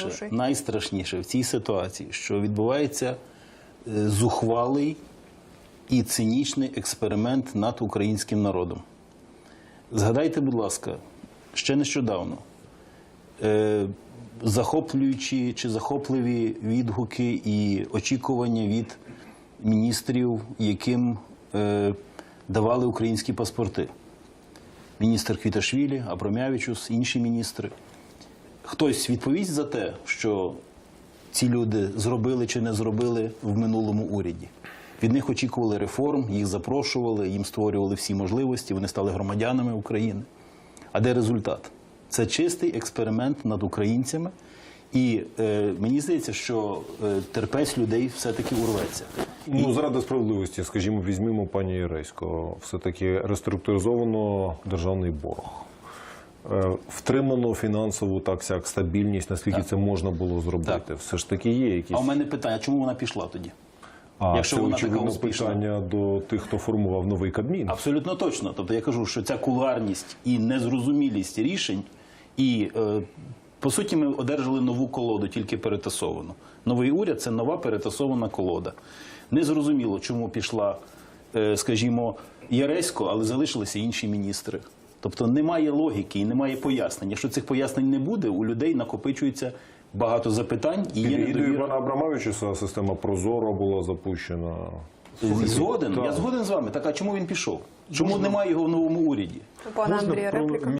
Слушай. найстрашніше в цій ситуації, що відбувається е, зухвалий і цинічний експеримент над українським народом. Згадайте, будь ласка, ще нещодавно е, захоплюючі чи захопливі відгуки і очікування від міністрів, яким е, давали українські паспорти. Міністр Квіташвілі, Абромявичус, інші міністри. Хтось відповість за те, що ці люди зробили чи не зробили в минулому уряді. Від них очікували реформ, їх запрошували, їм створювали всі можливості, вони стали громадянами України. А де результат? Це чистий експеримент над українцями. І е, мені здається, що е, терпець людей все-таки урветься. Ну, заради справедливості, скажімо, візьмемо пані Єресько. Все-таки реструктуризовано державний борг. Е, Втримано фінансову так сяк стабільність, наскільки це можна було зробити. Все ж таки є якісь. А у мене питання, чому вона пішла тоді? А якщо це вона така очевидно успішна. питання до тих, хто формував новий кабмін. Абсолютно точно. Тобто я кажу, що ця кулуарність і незрозумілість рішень, і е, по суті, ми одержали нову колоду, тільки перетасовану. Новий уряд це нова перетасована колода. Незрозуміло, чому пішла, е, скажімо, Яресько, але залишилися інші міністри. Тобто немає логіки і немає пояснень. Якщо цих пояснень не буде, у людей накопичується багато запитань і є недовіра. Івана Абрамовича система Прозоро була запущена. Згоден, Так. я згоден з вами. Так а чому він пішов? Чому немає його в новому уряді? Пане Андрія репліка.